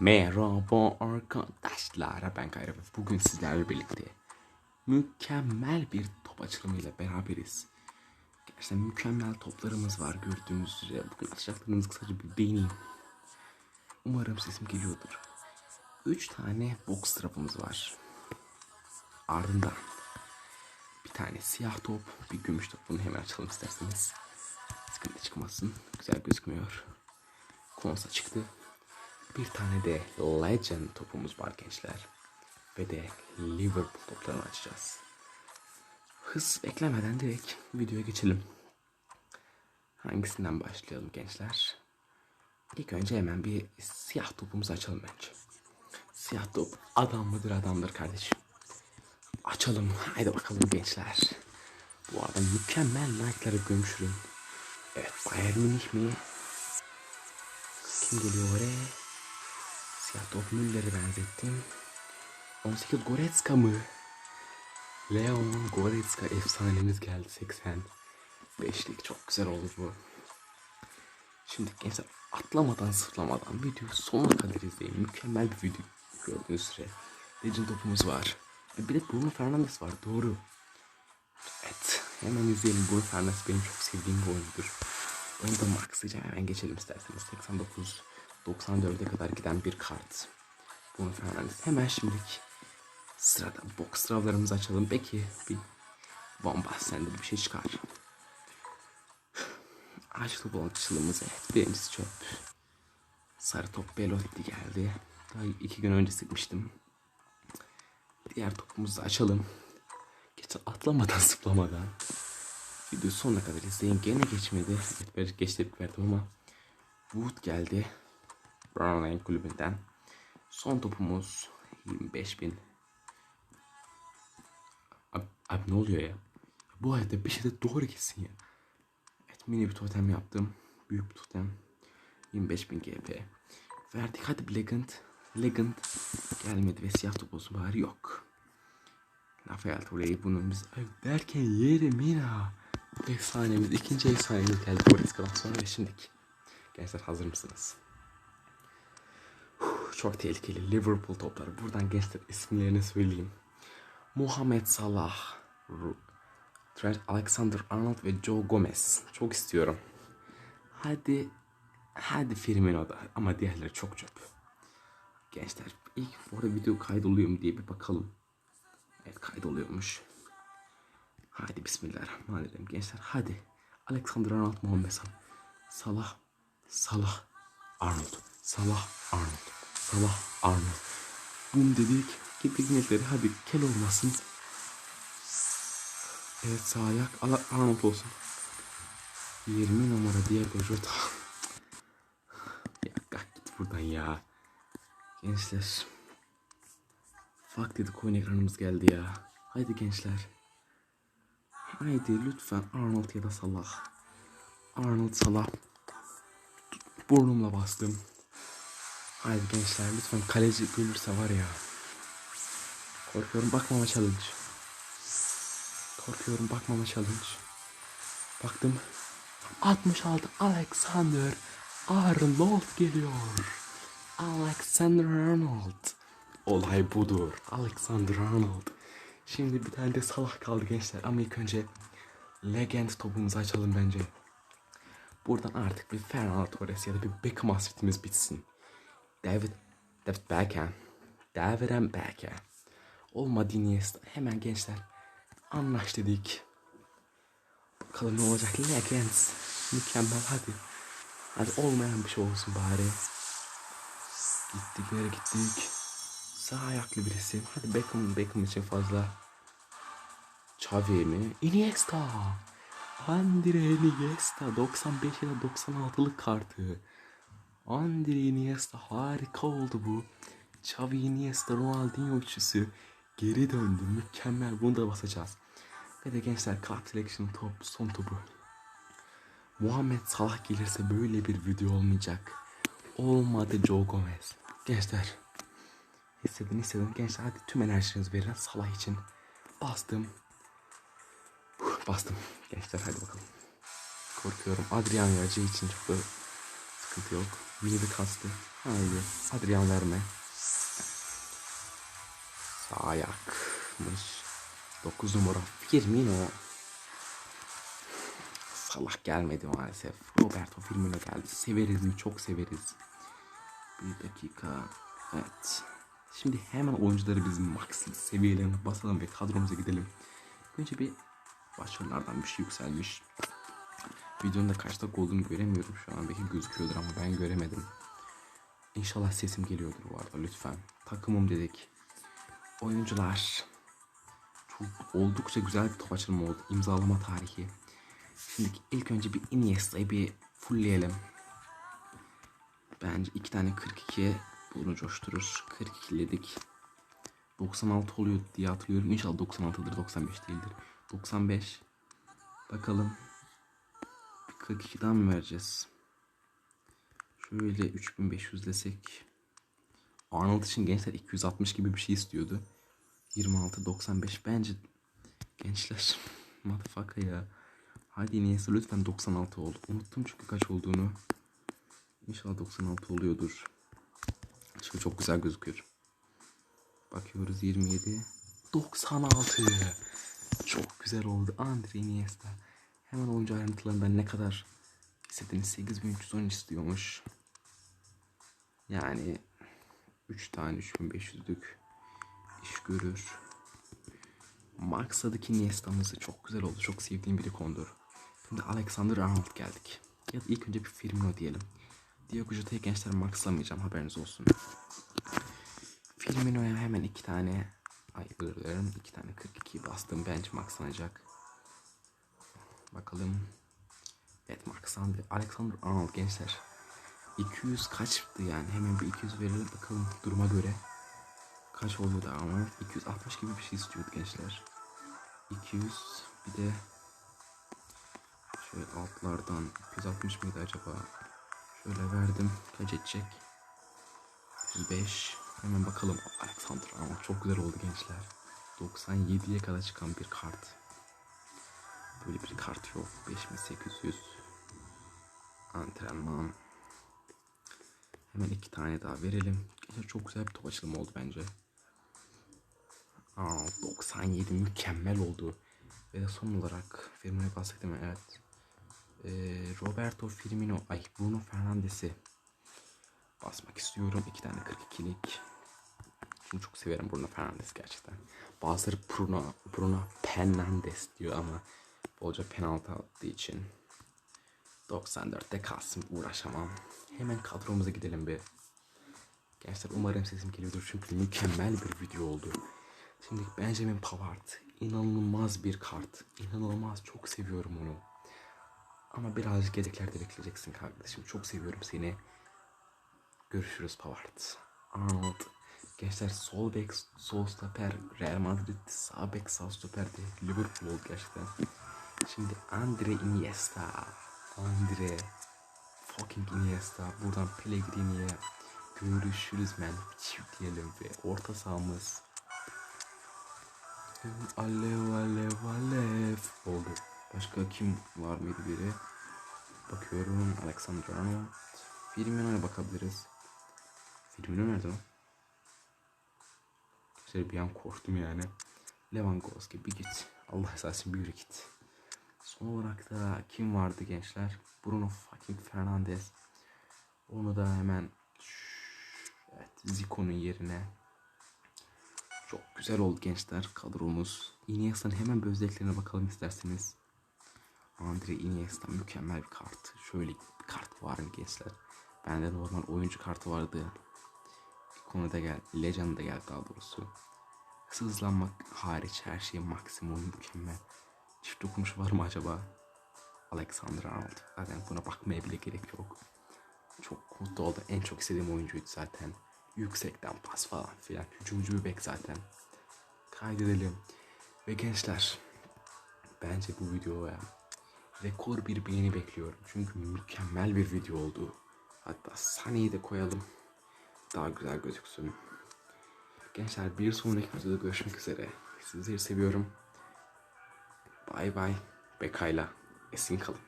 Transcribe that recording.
Merhaba arkadaşlar ben Kayra bugün sizlerle birlikte mükemmel bir top açılımıyla beraberiz. Gerçekten mükemmel toplarımız var gördüğünüz üzere. Bugün açacaklarımızı kısaca bir beğeneyim. Umarım sesim geliyordur. 3 tane box trapımız var. Ardından bir tane siyah top, bir gümüş top. Bunu hemen açalım isterseniz. Sıkıntı çıkmasın. Güzel gözükmüyor. Konsa çıktı. Bir tane de Legend topumuz var gençler. Ve de Liverpool toplarını açacağız. Hız beklemeden direkt videoya geçelim. Hangisinden başlayalım gençler? İlk önce hemen bir siyah topumuzu açalım bence. Siyah top adam mıdır adamdır kardeşim. Açalım. Haydi bakalım gençler. Bu arada mükemmel like'ları gömüşürüm. Evet Bayern Münih mi? Kim geliyor oraya? Siyah top Müller'e benzettim. 18 Goretzka mı? Leon Goretzka efsanemiz geldi 80. Beşlik çok güzel olur bu. Şimdi gençler atlamadan sıfırlamadan videoyu sonuna kadar izleyin. Mükemmel bir video gördüğünüz süre. Legend topumuz var. Bir de Bruno Fernandes var doğru. Evet hemen izleyelim. Bruno Fernandes benim çok sevdiğim bir oyuncudur. Onu da maxlayacağım hemen geçelim isterseniz. 89 94'e kadar giden bir kart. Bruno Fernandes. Hemen şimdilik sırada box sıralalarımızı açalım. Belki bir bombast sende bir şey çıkar. Ağaç topu açılımız evet. Birincisi çöp. Sarı top Belotti geldi. Daha iki gün önce sıkmıştım. Diğer topumuzu açalım. Geç atlamadan zıplamadan. Videoyu sonuna kadar izleyin. Gene geçmedi. Evet böyle geç verdim ama Wood geldi. Brownline kulübünden. Son topumuz 25 bin. Abi, abi ne oluyor ya? Bu hayatta bir şey de doğru gitsin ya. Evet mini bir totem yaptım. Büyük bir totem. 25 bin GP. Verdik hadi Legend. Legend gelmedi ve siyah top olsun bari yok. Rafael Torre'yi bunun biz derken yeri Mina. Efsanemiz ikinci efsanemiz geldi Goretzka'dan sonra ve şimdiki. Gençler hazır mısınız? Çok tehlikeli Liverpool topları. Buradan gençler isimlerini söyleyeyim. Muhammed Salah, Trent Alexander-Arnold ve Joe Gomez. Çok istiyorum. Hadi hadi Firmino da ama diğerleri çok çöp. Gençler ilk orada video kaydoluyor mu diye bir bakalım. Evet kaydoluyormuş. Hadi bismillahirrahmanirrahim gençler hadi. Alexander Arnold Muhammed Salah. Salah. Salah. Arnold. Salah. Arnold. Salah. Arnold. Bum dedik. Gittik netleri hadi kel olmasın. Evet sağ ayak Ala- Arnold olsun. 20 numara Diego Jota. ya kalk git buradan ya. Gençler. Fuck dedik oyun ekranımız geldi ya. Haydi gençler. Haydi lütfen Arnold ya da Salah. Arnold Salah. Burnumla bastım. Haydi gençler lütfen kaleci görürse var ya. Korkuyorum bakmama challenge. Korkuyorum bakmama challenge. Baktım. 66 Alexander Arnold geliyor. Alexander Arnold. Olay budur. Alexander Arnold. Şimdi bir tane de Salah kaldı gençler. Ama ilk önce Legend topumuzu açalım bence. Buradan artık bir Fernando Torres ya da bir Beckham hasretimiz bitsin. David, David Beckham. And Beckham. Olmadı Iniesta. Hemen gençler. Anlaş dedik. Bakalım ne olacak. Legends. Mükemmel hadi. Hadi olmayan bir şey olsun bari. Gittik nereye gittik. Sağ ayaklı bir isim. Hadi Beckham, Beckham için fazla. Xavi mi? Iniesta. Andre Iniesta 95 ya da 96'lık kartı. Andre Iniesta harika oldu bu. Xavi Iniesta Ronaldinho üçlüsü geri döndü. Mükemmel. Bunu da basacağız. Ve de gençler kart selection top son topu. Muhammed Salah gelirse böyle bir video olmayacak. Olmadı Joe Gomez. Gençler hissedin hissedin. Gençler hadi tüm enerjinizi verin Salah için. Bastım. Huh, Bastım. Gençler hadi bakalım. Korkuyorum. Adrian Yacı için çok da sıkıntı yok. Mini bir kastı. Haydi. Adrian verme. Sağ ayakmış. 9 numara Firmino. Salah gelmedi maalesef. Roberto Firmino geldi. Severiz mi? Çok severiz. Bir dakika. Evet. Şimdi hemen oyuncuları biz max seviyelerine basalım ve kadromuza gidelim. Önce bir başarılardan bir şey yükselmiş. Videonun da kaç dakika olduğunu göremiyorum şu an. Belki gözüküyordur ama ben göremedim. İnşallah sesim geliyordur bu arada lütfen. Takımım dedik. Oyuncular. Çok oldukça güzel bir top açılımı oldu. İmzalama tarihi. Şimdi ilk önce bir Iniesta'yı bir fullleyelim. Bence iki tane 42 bunu coşturur. 42'ledik. 96 oluyor diye hatırlıyorum. İnşallah 96'dır 95 değildir. 95. Bakalım. 42'den mi vereceğiz? Şöyle 3500 desek. Arnold için gençler 260 gibi bir şey istiyordu. 26 95 bence gençler motherfucker ya. Hadi neyse lütfen 96 ol. Unuttum çünkü kaç olduğunu. İnşallah 96 oluyordur. Çünkü çok güzel gözüküyor. Bakıyoruz 27. 96. Çok güzel oldu. Andre Iniesta. Hemen oyuncu ayrıntılarından ne kadar istediğiniz 8310 istiyormuş. Yani 3 tane 3500'lük iş görür. Max'taki Iniesta'mızı çok güzel oldu. Çok sevdiğim biri kondur. Şimdi Alexander Arnold geldik. Ya ilk önce bir Firmino diyelim. Diogo Jota'yı gençler maxlamayacağım haberiniz olsun. Firmino'ya hemen iki tane ay iki tane 42 bastım bench maxlanacak. Bakalım. Evet Maxlandı. Alexander Arnold gençler. 200 kaçtı yani hemen bir 200 verelim bakalım duruma göre. Kaç da Arnold? 260 gibi bir şey istiyordu gençler. 200 bir de şöyle altlardan 260 mıydı acaba? Şöyle verdim. Kaç edecek? 35. Hemen bakalım. Alexander ama çok güzel oldu gençler. 97'ye kadar çıkan bir kart. Böyle bir kart yok. 5800. Antrenman. Hemen iki tane daha verelim. Çok güzel bir top açılımı oldu bence. Aa, 97 mükemmel oldu. Ve son olarak Firmino'ya bahsettim evet. Ee, Roberto Firmino, ay Bruno Fernandes'i basmak istiyorum. İki tane 42'lik. Bunu çok severim Bruno Fernandes gerçekten. Bazıları Bruno, Bruno Fernandes diyor ama bolca penaltı attığı için 94'te kalsın uğraşamam. Hemen kadromuza gidelim bir. Gerçekten umarım sesim geliyordur çünkü mükemmel bir video oldu. Şimdi Benjamin Pavard inanılmaz bir kart. İnanılmaz çok seviyorum onu. Ama birazcık yedeklerde bekleyeceksin kardeşim. Çok seviyorum seni. Görüşürüz Pavard. Arnold. Gençler sol bek, sol stoper Real Madrid, sağ bek, sağ stoper de Liverpool gerçekten. Şimdi Andre Iniesta. Andre fucking Iniesta. Buradan Pellegrini'ye görüşürüz men. Çift diyelim ve orta sahamız Alev alev alev oldu. Başka kim var mıydı biri? Bakıyorum Alexander Arnold. Firmino'ya bakabiliriz. Firmino nerede lan? Şöyle bir an korktum yani. Lewandowski bir git. Allah esasın bir git. Son olarak da kim vardı gençler? Bruno fucking Fernandes. Onu da hemen evet, Zico'nun yerine çok güzel oldu gençler kadromuz. Iniesta'nın hemen bir özelliklerine bakalım isterseniz. Andre Iniesta mükemmel bir kart. Şöyle bir kart var mı gençler? Bende normal oyuncu kartı vardı. Konuda gel, Legend da geldi daha doğrusu. Hızlanmak hariç her şey maksimum mükemmel. Çift dokunuş var mı acaba? Alexander Arnold. Zaten buna bakmaya bile gerek yok. Çok mutlu oldu. En çok istediğim oyuncuydu zaten. Yüksekten pas falan filan. Hücumcu bir bek zaten. Kaydedelim. Ve gençler. Bence bu videoya rekor bir beğeni bekliyorum. Çünkü mükemmel bir video oldu. Hatta saniye de koyalım. Daha güzel gözüksün. Gençler bir sonraki videoda görüşmek üzere. Sizleri seviyorum. Bay bay. Bekayla. Esin kalın.